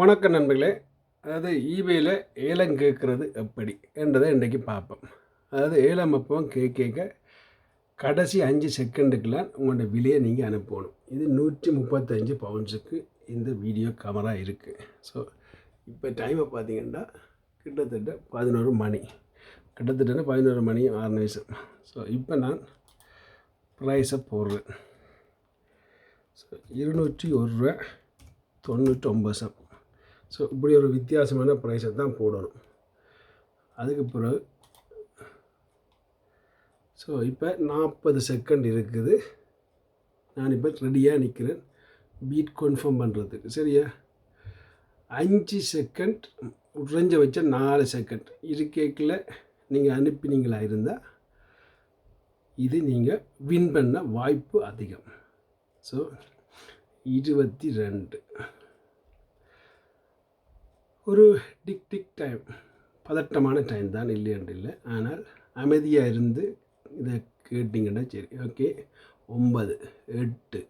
வணக்கம் நண்பர்களே அதாவது ஈபேயில் ஏலம் கேட்குறது எப்படி என்றதை இன்றைக்கி பார்ப்போம். அதாவது ஏலம் அப்போ கேட்க கடைசி அஞ்சு செகண்டுக்கெலாம் உங்களோட விலையை நீங்கள் அனுப்பணும். இது நூற்றி முப்பத்தஞ்சு பவுன்ஸுக்கு இந்த வீடியோ கேமரா இருக்குது ஸோ இப்போ டைமை பார்த்தீங்கன்னா கிட்டத்தட்ட பதினோரு மணி. கிட்டத்தட்ட பதினோரு மணி ஆறு நிமிஷம். ஸோ இப்போ நான் ப்ரைஸை போடுறேன். ஸோ இருநூற்றி ஒரு ரூபா தொண்ணூற்றி ஒம்பது சம். ஸோ இப்படி ஒரு வித்தியாசமான ப்ரைஸை தான் போடணும். அதுக்கு பிறகு ஸோ இப்போ நாற்பது செகண்ட் இருக்குது. நான் இப்போ ரெடியாக நிற்கிறேன் பீட் கன்ஃபார்ம் பண்ணுறதுக்கு சரியா? அஞ்சு செகண்ட் உறைஞ்ச வச்ச நாலு செகண்ட் இது கேக்கில் நீங்கள் அனுப்பினீங்களா இருந்தால் இது நீங்கள் வின் பண்ண வாய்ப்பு அதிகம். ஸோ இருபத்தி ரெண்டு. ஒரு டிக் டிக் டைம் பதட்டமான டைம் தான் இல்லையன்று இல்லை. ஆனால் அமைதியாக இருந்து இதை கேட்டிங்கன்னா சரி. ஓகே ஒன்பது எட்டு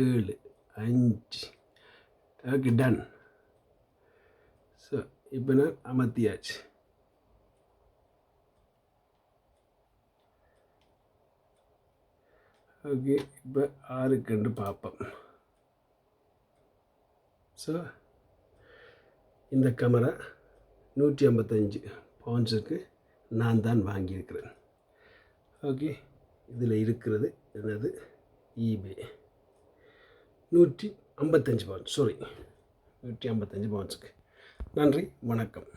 ஏழு அஞ்சு. ஓகே டன் ஸோ இப்போ நான் அமர்த்தியாச்சு. ஓகே இப்போ ஆறுக்கண்டு பார்ப்போம். ஸோ இந்த கேமரா நூற்றி ஐம்பத்தஞ்சு பவுன்ஸுக்கு நான் தான் வாங்கியிருக்கிறேன். ஓகே இதில் இருக்கிறது என்னது? ஈபே நூற்றி ஐம்பத்தஞ்சு பவுன்ஸ் சாரி நூற்றி ஐம்பத்தஞ்சு பவுன்ஸுக்கு நன்றி வணக்கம்.